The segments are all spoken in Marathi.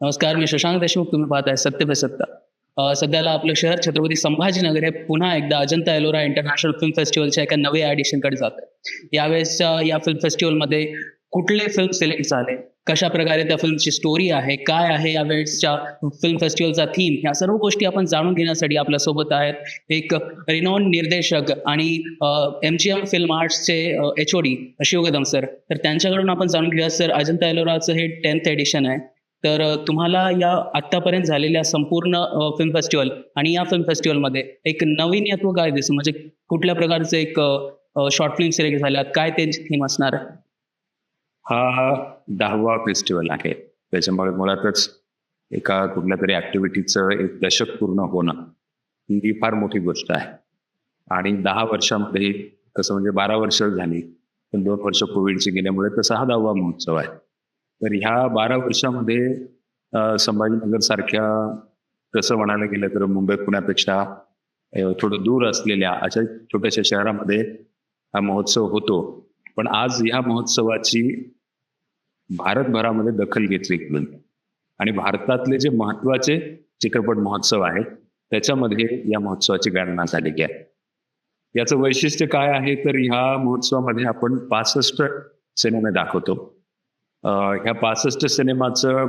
नमस्कार मी शशांक देशमुख तुम्ही पाहताय सत्य पे सत्ता. सध्याला आपलं शहर छत्रपती संभाजीनगर हे पुन्हा एकदा अजंता एलोरा इंटरनॅशनल फिल्म फेस्टिवलच्या एका नव्या ॲडिशनकडे जात आहे. यावेळेसच्या या फिल्म फेस्टिवलमध्ये कुठले फिल्म सिलेक्ट झाले? कशा प्रकारे त्या फिल्मची स्टोरी आहे? काय आहे यावेळेसच्या फिल्म फेस्टिवलचा थीम ह्या सर्व गोष्टी आपण जाणून घेण्यासाठी आपल्यासोबत आहेत एक रिनॉन निर्देशक आणि M G M film आर्ट्सचे H O D Shivgadam sir तर त्यांच्याकडून आपण जाणून घेऊया सर अजंता एलोराचं हे टेन्थ एडिशन आहे. तर तुम्हाला या आत्तापर्यंत झालेल्या संपूर्ण फिल्म फेस्टिवल आणि या फिल्म फेस्टिवलमध्ये एक नवीनत्व काय दिसतं म्हणजे कुठल्या प्रकारचं एक शॉर्ट फिल्म सिलेक्ट झाल्यात? काय त्यांची थीम असणार? हा दहावा फेस्टिवल आहे. त्याच्यामुळे मुळातच एका कुठल्या तरी ऍक्टिव्हिटीचं एक दशक पूर्ण होणं ही फार मोठी गोष्ट आहे. आणि दहा वर्षामध्ये कसं म्हणजे बारा वर्ष झाली पण दोन वर्ष कोविडची गेल्यामुळे तसा हा दहावा महोत्सव आहे. तर ह्या बारा वर्षामध्ये संभाजीनगर सारख्या तसं म्हणायला गेलं तर मुंबई पुण्यापेक्षा थोडं दूर असलेल्या अशा छोट्याशा शहरामध्ये हा महोत्सव होतो. पण आज ह्या महोत्सवाची भारतभरामध्ये दखल घेतली गेली आणि भारतातले जे महत्त्वाचे चित्रपट महोत्सव आहेत त्याच्यामध्ये या महोत्सवाची गणना झालेली आहे. याचं वैशिष्ट्य काय आहे? तर ह्या महोत्सवामध्ये आपण पासष्ट सिनेमे दाखवतो. ह्या पासष्ट सिनेमाचं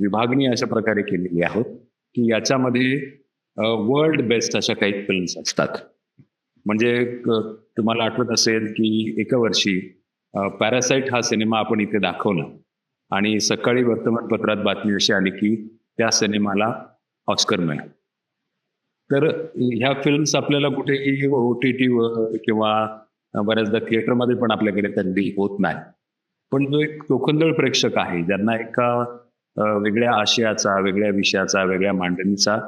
विभागणी अशा प्रकारे केलेली आहोत की याच्यामध्ये वर्ल्ड बेस्ट अशा काही फिल्म्स असतात. म्हणजे तुम्हाला आठवत असेल की एका वर्षी पॅरासाईट हा सिनेमा आपण इथे दाखवला. आणि सकाळी वर्तमानपत्रात बातमी अशी आली की त्या सिनेमाला ऑस्कर मिळाला. तर ह्या फिल्म्स आपल्याला कुठेही ओ टी टीवर किंवा बऱ्याचदा थिएटरमध्ये पण आपल्याकडे त्यांनी होत नाही. पण जो एक टोकंदळ प्रेक्षक आहे ज्यांना एका वेगळ्या आशयाचा वेगळ्या विषयाचा वेगळ्या मांडणीचा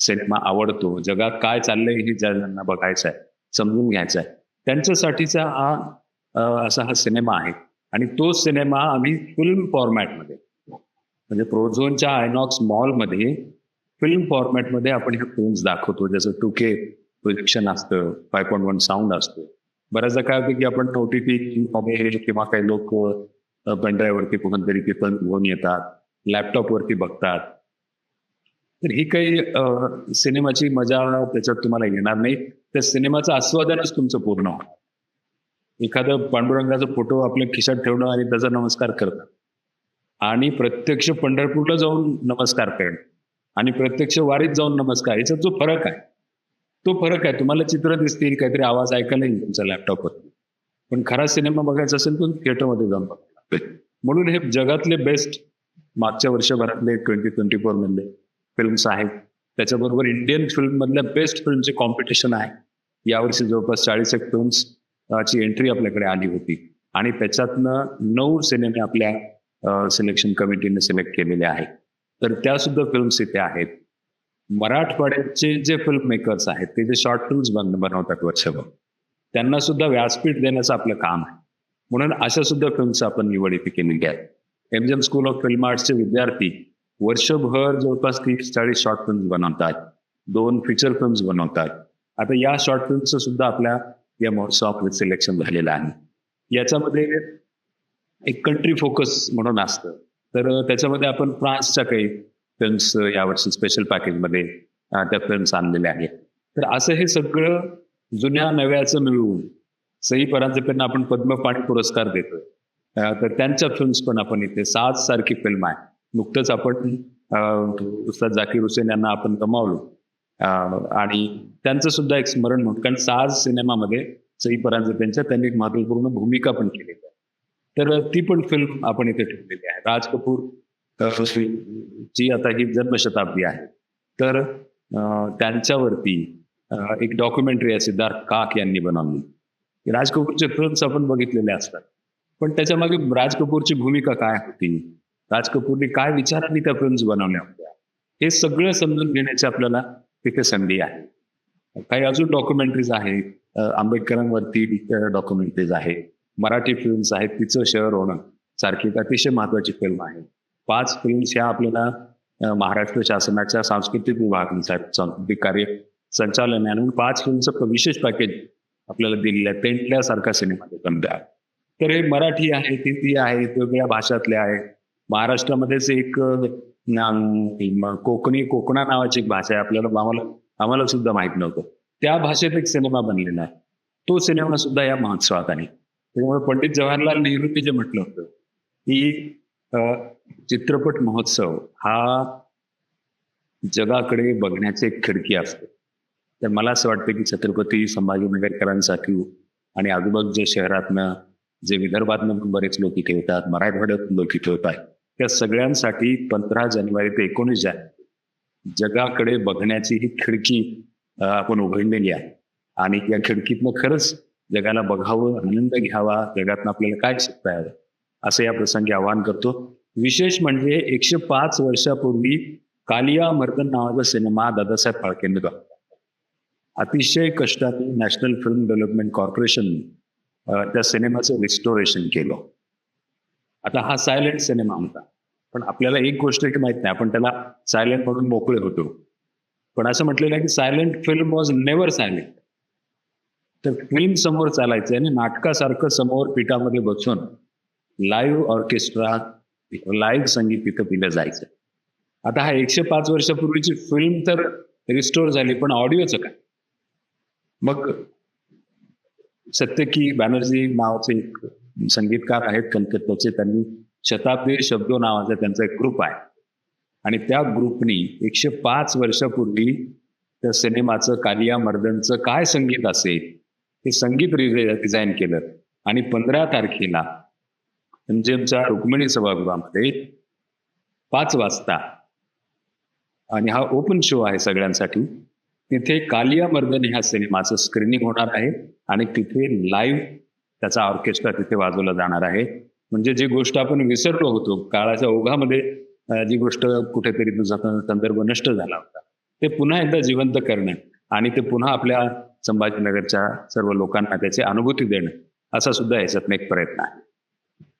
सिनेमा आवडतो जगात काय चाललंय हे ज्यांना बघायचं आहे समजून घ्यायचं आहे त्यांच्यासाठीचा हा असा हा सिनेमा आहे. आणि तो सिनेमा आम्ही फिल्म फॉर्मॅटमध्ये म्हणजे प्रोझोनच्या आयनॉक्स मॉलमध्ये फिल्म फॉर्मॅटमध्ये आपण हे फिल्म्स दाखवतो. जसं टू के प्रोजेक्शन असतं फाय पॉईंट वन साऊंड असतो. बऱ्याचदा काय होतं की आपण ओ टी किंवा काही लोक पेनड्राईव्हवरती कोणतरी ते पण घेऊन येतात लॅपटॉपवरती बघतात. तर ही काही सिनेमाची मजा त्याच्यात तुम्हाला येणार नाही. त्या सिनेमाचं आस्वादनच तुमचं पूर्ण होणार. एखादं पांडुरंगाचा फोटो आपल्या खिशात ठेवणं आणि त्याचा नमस्कार करणं. आणि प्रत्यक्ष पंढरपूरला जाऊन नमस्कार करणं. आणि प्रत्यक्ष वारीत जाऊन नमस्कार याचा जो फरक आहे. तो फरक आहे. तुम्हाला चित्र दिसतील काहीतरी आवाज ऐकायला येईल तुमच्या लॅपटॉपवर पण खरा सिनेमा बघायचा असेल तर थिएटरमध्ये जाऊन लागतोय. म्हणून हे जगातले बेस्ट मागच्या वर्षभरातले ट्वेंटी ट्वेंटी फोर मधले फिल्म्स आहेत. त्याच्याबरोबर इंडियन फिल्म मधल्या बेस्ट फिल्मचे कॉम्पिटिशन आहे. यावर्षी जवळपास चाळीस एक फिल्म्स ची एंट्री आपल्याकडे आली होती. आणि त्याच्यातनं नऊ सिनेमे आपल्या सिलेक्शन कमिटीने सिलेक्ट केलेले आहेत. तर त्या सुद्धा फिल्म्स इथे आहेत. मराठवाड्याचे जे फिल्म मेकर्स आहेत ते जे शॉर्ट फिल्म्स बन बनवतात वर्षभर त्यांना सुद्धा व्यासपीठ देण्याचं आपलं काम आहे. म्हणून अशा सुद्धा फिल्म्स आपण निवड इथे केलेली आहे एम स्कूल ऑफ फिल्म आर्ट्सचे विद्यार्थी वर्षभर जवळपास तीस चाळीस शॉर्ट फिल्म्स बनवतात दोन फीचर फिल्म्स बनवतात. आता या शॉर्ट फिल्मचं सुद्धा आपल्या या महोत्सवामध्ये सिलेक्शन झालेलं आहे. याच्यामध्ये एक कंट्री फोकस म्हणून असतं. तर त्याच्यामध्ये आपण फ्रान्सच्या काही फिल्म्स uh, यावर्षी स्पेशल पॅकेजमध्ये त्या फिल्म्स आणलेल्या आहेत. तर असं हे सगळं जुन्या नव्याचं मिळवून सई परांजपेंना आपण पद्मपाणी पुरस्कार देतोय. तर त्यांच्या फिल्म्स पण आपण इथे सात सारखी फिल्म आहे नुकतंच आपण उस्ताद जाकीर हुसेन यांना आपण गमावलो. आणि त्यांचं सुद्धा एक स्मरण म्हणून कारण साज सिनेमामध्ये सई परांजपेंच्या त्यांनी एक महत्त्वपूर्ण भूमिका पण केलेली आहे. तर ती पण फिल्म आपण इथे ठेवलेली आहे. राज कपूर जी ची आता ही जन्मशताब्दी आहे. तर त्यांच्यावरती एक डॉक्युमेंटरी आहे सिद्धार्थ काक यांनी बनवली. राज कपूरचे फिल्म्स आपण बघितलेले असतात. पण त्याच्यामागे राज कपूरची भूमिका काय होती? राज कपूरने काय विचारांनी त्या फिल्म्स बनवल्या होत्या? हे सगळं समजून घेण्याची आपल्याला तिथे संधी आहे. काही अजून डॉक्युमेंटरीज आहेत. आंबेडकरांवरती डॉक्युमेंटरीज आहेत. मराठी फिल्म्स आहेत. तिचं शहर होणं सारखी एक अतिशय महत्वाची फिल्म आहे. पाच फिल्म्स ह्या आपल्याला महाराष्ट्र शासनाच्या सांस्कृतिक विभाग सांस्कृतिक कार्य आणि पाच फिल्मचं विशेष पॅकेज आपल्याला दिलेलं आहे. पेंटल्यासारखा सिनेमा देतात आहे तर हे मराठी आहे हिंदी आहे वेगवेगळ्या भाषातले आहे. महाराष्ट्रामध्येच एक कोकणी कोकणा नावाची एक भाषा आहे. आपल्याला आम्हाला आम्हाला सुद्धा माहीत नव्हतं. त्या भाषेत एक सिनेमा बनलेला आहे. तो सिनेमा सुद्धा या महोत्सवात आहे. त्यामुळे पंडित जवाहरलाल नेहरूंनी जे म्हटलं होतं की चित्रपट महोत्सव हा जगाकडे बघण्याची एक खिडकी असते. तर मला असं वाटतं की छत्रपती संभाजीनगरकरांसाठी आणि आजूबाजूच्या शहरातनं जे विदर्भातनं पण बरेच लोक इथे येतात मराठवाड्यातून लोक इथे होत आहेत त्या सगळ्यांसाठी पंधरा जानेवारी ते एकोणीस जानेवारी जगाकडे बघण्याची ही खिडकी आपण उघडलेली आहे. आणि या खिडकीतनं खरंच जगाला बघावं आनंद घ्यावा जगातनं आपल्याला काय शिकता यावं असं या प्रसंगी आवाहन करतो. विशेष म्हणजे एकशे पाच वर्षापूर्वी कालिया मर्दन नावाचा सिनेमा दादासाहेब फाळकेंनी बघितला. अतिशय कष्टाने नॅशनल फिल्म डेव्हलपमेंट कॉर्पोरेशन त्या सिनेमाचं रिस्टोरेशन केलं. आता हा सायलेंट सिनेमा होता. पण आपल्याला एक गोष्ट की माहीत नाही आपण त्याला सायलेंट म्हणून मोकळे होतो. पण असं म्हटलेलं आहे की silent film was never silent. तर फिल्म समोर चालायचं आणि नाटकासारखं समोर पीठामध्ये बसून लाईव्ह ऑर्केस्ट्रा लाईव्ह संगीत तिथं दिलं जायचं. आता हा एकशे पाच वर्षापूर्वीची फिल्म तर रिस्टोर झाली पण ऑडिओचं काय? मग सत्यकी बॅनर्जी नावाचे एक संगीतकार आहेत कलकत्त्याचे. त्यांनी शताब्दी शब्दो नावाचा त्यांचा एक ग्रुप आहे. आणि त्या ग्रुपनी एकशे पाच वर्षापूर्वी त्या सिनेमाचं कालिया मर्दनचं काय संगीत असेल ते संगीत डिझाईन केलं. आणि पंधरा तारखेला एमजीएमच्या रुक्मिणी सभागृहामध्ये पाच वाजता आणि हा ओपन शो आहे सगळ्यांसाठी तिथे कालिया मर्दन ह्या सिनेमाचं स्क्रीनिंग होणार आहे आणि तिथे लाईव्ह त्याचा ऑर्केस्ट्रा तिथे वाजवला जाणार आहे. म्हणजे जी गोष्ट आपण विसरलो होतो काळाच्या ओघामध्ये जी गोष्ट कुठेतरी तुझा संदर्भ नष्ट झाला होता. ते पुन्हा एकदा जिवंत करणं आणि ते पुन्हा आपल्या संभाजीनगरच्या सर्व लोकांना त्याची अनुभूती देणं असा सुद्धा याच्यातनं एक प्रयत्न आहे.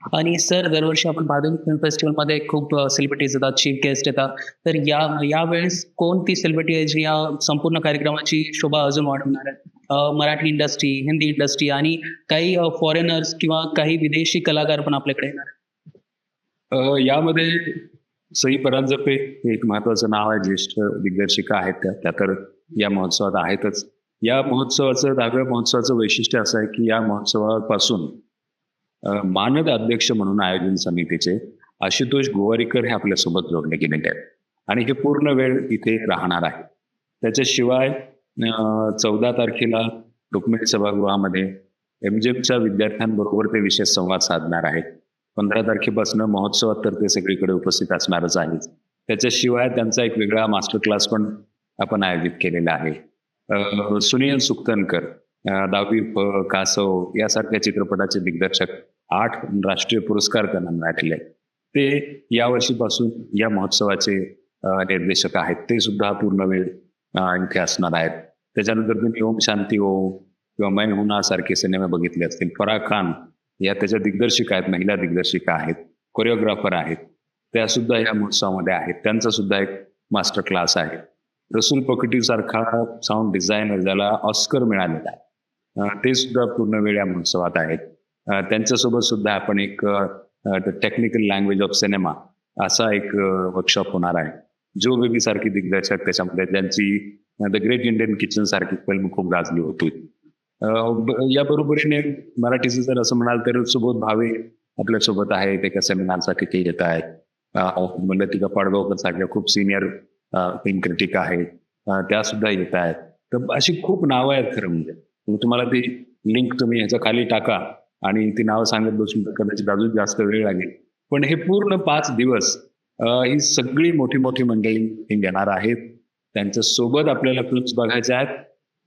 आणि सर दरवर्षी आपण बार्देली फिल्म फेस्टिवलमध्ये खूप सेलिब्रिटीज येतात चीफ गेस्ट येतात. तर या यावेळेस कोणती सेलिब्रिटी आहे जी या संपूर्ण कार्यक्रमाची शोभा अजून वाढवणार आहे? मराठी इंडस्ट्री हिंदी इंडस्ट्री आणि काही फॉरेनर्स किंवा काही विदेशी कलाकार पण आपल्याकडे येणार यामध्ये सई परांजपे हे एक महत्वाचं नाव आहे. ज्येष्ठ दिग्दर्शिका आहेत त्या. त्या तर या महोत्सवात आहेतच. या महोत्सवाचं दहाव्या महोत्सवाचं वैशिष्ट्य असं आहे की या महोत्सवापासून मानद अध्यक्ष म्हणून आयोजन समितीचे आशुतोष गोवारीकर हे आपल्यासोबत जोडले गेलेले आहेत. आणि हे पूर्ण वेळ इथे राहणार आहे. त्याच्याशिवाय चौदा तारखेला रुक्मिणी सभागृहामध्ये एमजेमच्या विद्यार्थ्यांबरोबर ते विशेष संवाद साधणार आहेत. पंधरा तारखेपासून महोत्सवात तर ते सगळीकडे उपस्थित असणारच आहेत. त्याच्याशिवाय त्यांचा एक वेगळा मास्टर क्लास पण आपण आयोजित केलेला आहे. सुनील सुक्तनकर दहावी प कासव यासारख्या चित्रपटाचे दिग्दर्शक आठ राष्ट्रीय पुरस्कार त्यांना मिळालेले आहेत. ते यावर्षीपासून या महोत्सवाचे निर्देशक आहेत. ते सुद्धा पूर्ण वेळ इथे असणार आहेत. त्याच्यानंतर तुम्ही ओम शांती ओम किंवा मैं हुना सारखे सिनेमे बघितले असतील. फराह खान या त्याच्या दिग्दर्शिका आहेत महिला दिग्दर्शिका आहेत कोरिओग्राफर आहेत. त्या सुद्धा या महोत्सवामध्ये आहेत. त्यांचा सुद्धा एक मास्टर क्लास आहे. रसूल पकटी सारखा साऊंड डिझायनर ज्याला ऑस्कर मिळालेला आहे. ते सुद्धा पूर्ण महोत्सवात आहेत त्यांच्यासोबत सुद्धा आपण एक टेक्निकल लँग्वेज ऑफ सिनेमा असा एक वर्कशॉप होणार आहे. जो बेबी सारखी दिग्दर्शक त्याच्यामध्ये ज्यांची द ग्रेट इंडियन किचन सारखी फिल्म खूप गाजली होती. या बरोबरीने मराठीचं जर असं म्हणाल तर सुबोध भावे आपल्यासोबत आहे एका सेमिनारसाठी ते येत आहेत. म्हणलं मल्लतिका पाडगावकर सारख्या खूप सिनियर फिल्म क्रिटिक आहेत. त्या सुद्धा येत आहेत. तर अशी खूप नावं आहेत खरं म्हणजे. तुम्हाला ती लिंक तुम्ही ह्याच्या खाली टाका आणि ती नावं सांगत बसून तर कदाचित अजून जास्त वेळ लागेल. पण हे पूर्ण पाच दिवस ही सगळी मोठी मोठी मंडळी घेणार आहेत. त्यांच्यासोबत आपल्याला फिल्म्स बघायच्या आहेत.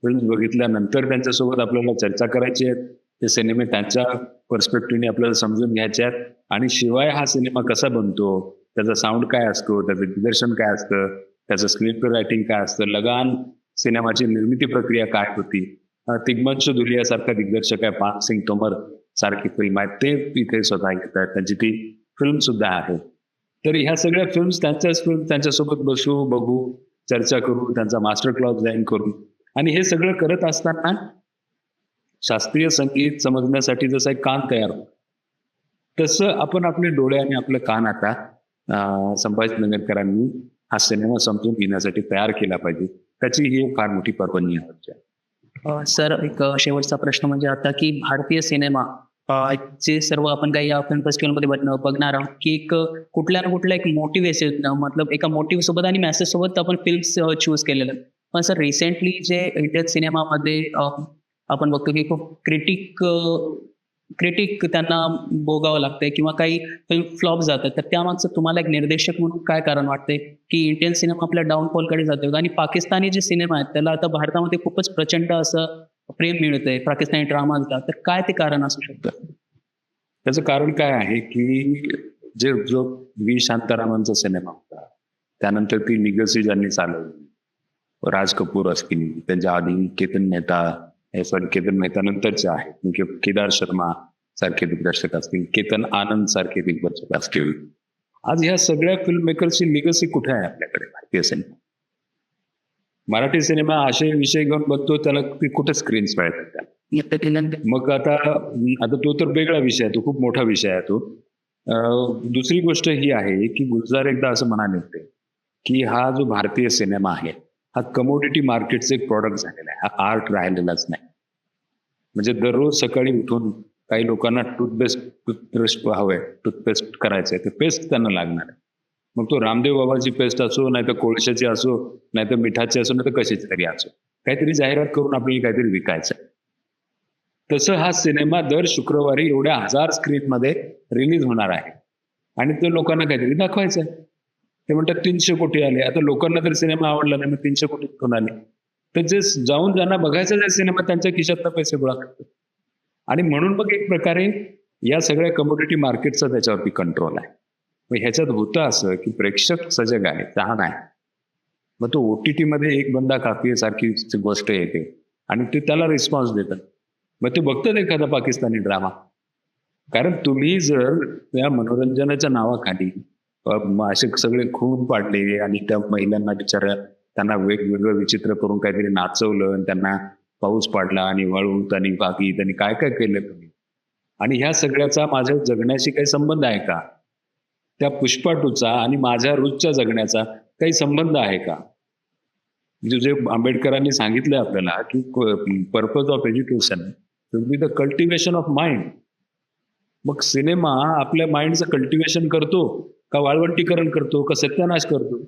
फिल्म्स बघितल्यानंतर त्यांच्यासोबत आपल्याला चर्चा करायची आहेत. ते सिनेमे त्यांच्या पर्स्पेक्टिव्हने आपल्याला समजून घ्यायचे आहेत. आणि शिवाय हा सिनेमा कसा बनतो त्याचा साऊंड काय असतो त्याचं दिग्दर्शन काय असतं त्याचं स्क्रिप्ट रायटिंग काय असतं लगान सिनेमाची निर्मिती प्रक्रिया काय होती अं, तिग्मंश दुलियासारखा दिग्दर्शक आहे पान सिंग तोमर सारखी फिल्म आहे. ते इथे स्वतः घेतात त्यांची ती फिल्म सुद्धा आहे. तर ह्या सगळ्या फिल्म्स त्यांच्याच फिल्म त्यांच्यासोबत बसू बघू चर्चा करू त्यांचा मास्टर क्लास जॉईन करू. आणि हे सगळं करत असताना शास्त्रीय संगीत समजण्यासाठी जसं एक कान तयार होतो तसं आपण आपले डोळे आणि आपलं कान आता अं, संभाजीनगरकरांनी हा सिनेमा समजून घेण्यासाठी तयार केला पाहिजे. त्याची ही फार मोठी पर्वणी आहे सर एक शेवटचा प्रश्न म्हणजे आता की भारतीय सिनेमा जे सर्व आपण काही या फिल्म फेस्टिवलमध्ये बघ- बघणार आहोत की एक कुठल्या ना कुठल्या एक मोटिवेशन मतलब एका मोटिव्ह सोबत आणि मेसेज सोबत आपण फिल्म्स चूज केलेलं. पण सर रिसेंटली जे इंडियन सिनेमामध्ये आपण बघतो की खूप क्रिटिक क्रिटिक त्यांना भोगावं लागतंय किंवा काही फिल्म फ्लॉप जातात तर त्यामागचं तुम्हाला एक निर्देशक म्हणून काय कारण वाटतंय? की इंडियन सिनेमा आपल्या डाऊनफॉलकडे जातोय आणि पाकिस्तानी जे सिनेमा आहेत त्याला आता भारतामध्ये खूपच प्रचंड असं प्रेम मिळतंय पाकिस्तानी ड्रामाला तर काय ते कारण असू शकतं? त्याचं कारण काय आहे की जे जो व्ही. शांतारामांचा सिनेमा होता त्यानंतर ती निगसी ज्यांनी चालवली राज कपूर असतील त्यांच्या आधी केतन नेता हे सॉरी केतन मेहतानंतरचे आहेत म्हणजे केदार शर्मा सारखे दिग्दर्शक असतील केतन आनंद सारखे दिग्दर्शक असतील. आज ह्या सगळ्या फिल्म मेकरची लिगसी कुठे आहे आपल्याकडे? भारतीय सिनेमा मराठी सिनेमा असे विषय घेऊन बघतो त्याला कुठे स्क्रीन्स मिळतात मग आता आता तो तर वेगळा विषय आहे तो खूप मोठा विषय आहे तो. दुसरी गोष्ट ही आहे की गुलजार एकदा असं म्हणाले होते की हा जो भारतीय सिनेमा आहे हा कमोडिटी मार्केटचं एक प्रॉडक्ट झालेला आहे. हा आर्ट राहिलेलाच नाही. म्हणजे दररोज सकाळी उठून काही लोकांना टूथपेस्ट टूथपेस्ट हवंय टूथपेस्ट करायचंय ते पेस्ट त्यांना लागणार आहे. मग तो रामदेव बाबाची पेस्ट असो नाही तर कोळशाची असो नाही तर मिठाची असो नाही तर कशाची तरी असो. काहीतरी जाहिरात करून आपल्याला काहीतरी विकायचं आहे तसं हा सिनेमा दर शुक्रवारी एवढ्या हजार स्क्रीनमध्ये रिलीज होणार आहे. आणि ते लोकांना काहीतरी दाखवायचं आहे ते म्हणतात तीनशे कोटी आले. आता लोकांना तर सिनेमा आवडला नाही मग तीनशे कोटी कुठून आले. तर जे जाऊन ज्यांना बघायचा आहे सिनेमा त्यांच्या खिशातनं पैसे गोळा करतात. आणि म्हणून मग एक प्रकारे या सगळ्या कमोडिटी मार्केटचा त्याच्यावरती कंट्रोल आहे. मग ह्याच्यात होतं असं की प्रेक्षक सजग आहे तहान आहे मग तो ओ टी टीमध्ये एक बंदा काफी सारखी गोष्ट येते आणि ते त्याला रिस्पॉन्स देतात. मग ते बघतात एखादा पाकिस्तानी ड्रामा कारण तुम्ही जर त्या मनोरंजनाच्या नावाखाली असे सगळे खून पाडले आणि त्या महिलांना बिचाऱ्या त्यांना वेगवेगळं विचित्र करून काहीतरी नाचवलं आणि त्यांना पाऊस पाडला आणि वाळूत आणि बाकीत आणि काय काय केलं तुम्ही? आणि ह्या सगळ्याचा माझ्या जगण्याशी काही संबंध आहे का? त्या पुष्पाटूचा आणि माझ्या रोजच्या जगण्याचा काही संबंध आहे का? म्हणजे जे आंबेडकरांनी सांगितलं आपल्याला की purpose of education be the cultivation of mind मग सिनेमा आपल्या माइंडचं कल्टिवेशन करतो. का वाळवंटीकरण करतो का सत्यानाश करतो?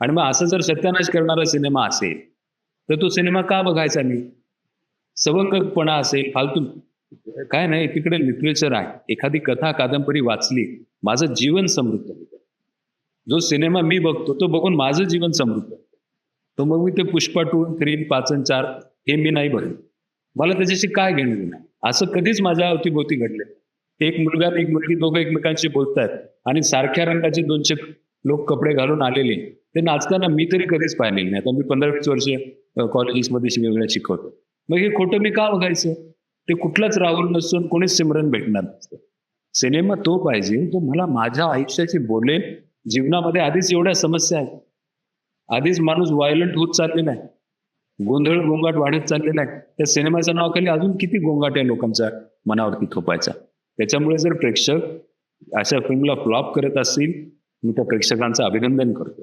आणि मग असं जर सत्यानाश करणारा सिनेमा असेल तर तो सिनेमा का बघायचा मी सवंगकपणा असेल फालतू. काय नाही तिकडे लिटरेचर आहे. एखादी कथा कादंबरी वाचली माझं जीवन समृद्ध होतं. जो सिनेमा मी बघतो तो बघून माझं जीवन समृद्ध होतं. तो मग मी ते पुष्पा टू थ्री पाच आणि चार हे मी नाही बघत. मला त्याच्याशी काय घेणं नाही असं कधीच माझ्या अवतीभोवती घडले एक मुलगा आणि एक मुलगी दोघं एकमेकांशी बोलतात आणि सारख्या रंगाचे दोनशे लोक कपडे घालून आलेले. ते नाचताना मी तरी कधीच पाहिलेले नाही. आता मी पंधरा वीस वर्ष कॉलेजेसमध्ये वेगवेगळ्या शिकवतो. मग हे खोटं मी का बघायचं? ते कुठलाच राहुल नसून कोणीच सिमरन भेटणार नसतं. सिनेमा तो पाहिजे जो मला माझ्या आयुष्याची बोलेल जीवनामध्ये आधीच एवढ्या समस्या आहेत. आधीच माणूस व्हायलंट होत चाललेला आहे गोंधळ गोंगाट वाढत चाललेला आहे त्या सिनेमाच्या नावाखाली अजून किती गोंगाट आहे लोकांचा मनावरती थोपायचा. त्याच्यामुळे जर प्रेक्षक अशा फिल्मला फ्लॉप करत असतील मी त्या प्रेक्षकांचं अभिनंदन करतो.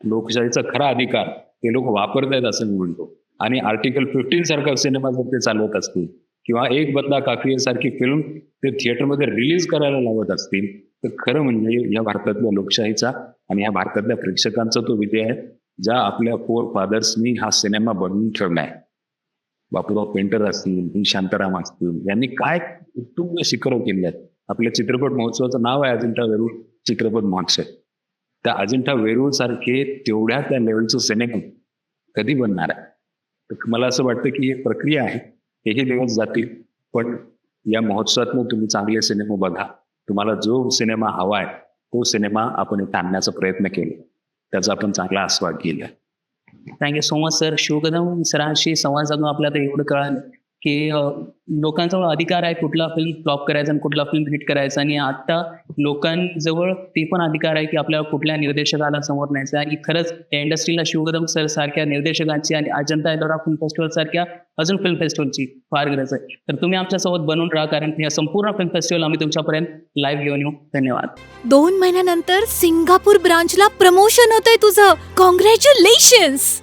लोकशाहीचा खरा अधिकार ते लोक वापरत आहेत असं मी म्हणतो. आणि आर्टिकल फिफ्टीन सारखा सिनेमा जर ते चालवत असतील किंवा एक बदला काफी सारखी फिल्म ते थिएटरमध्ये रिलीज करायला लावत असतील तर खरं म्हणजे या भारतातल्या लोकशाहीचा आणि या भारतातल्या प्रेक्षकांचा तो विजय आहे ज्या आपल्या फोर फादर्सनी हा सिनेमा बनवून ठेवलाय बापूराव पेंटर असतील शांताराम असतील यांनी काय उत्तुंग शिखरं केली आहेत? आपल्या चित्रपट महोत्सवाचं नाव आहे अजिंठा वेरूळ चित्रपट महोत्सव. त्या अजिंठा वेरूळ सारखे तेवढ्या त्या लेवलचं सिनेमा कधी बनणार आहे? तर मला असं वाटतं की एक प्रक्रिया आहे. हेही दिवस जातील. पण या महोत्सवातनं तुम्ही चांगले सिनेमा बघा. तुम्हाला जो सिनेमा हवा आहे तो सिनेमा आपण इथे आणण्याचा प्रयत्न केला. त्याचा आपण चांगला आस्वाद घेऊया. Thank you so much sir Shivkadam सरांशी संवाद साधून आपल्याला एवढं कळालं. की लोकांजवळ अधिकार आहे कुठला फिल्म फ्लॉप करायचा आणि कुठला फिल्म हिट करायचा आणि आता लोकांजवळ ते पण अधिकार आहे की आपल्याला कुठल्या निर्देशकाला समोर न्यायचं आणि खरंच या इंडस्ट्रीला शिवगदम सर सारख्या निर्देशकांची आणि अजंता एलोरा फिल्म फेस्टिवल सारख्या अजून फिल्म फेस्टिवलची फार गरज आहे. तर तुम्ही आमच्यासोबत बनवून राहा कारण या संपूर्ण फिल्म फेस्टिवल आम्ही तुमच्यापर्यंत लाईव्ह घेऊन येऊ. धन्यवाद. दोन महिन्यानंतर सिंगापूर ब्रांचला प्रमोशन होतंय तुझं. कॉंग्रॅच्युलेशन्स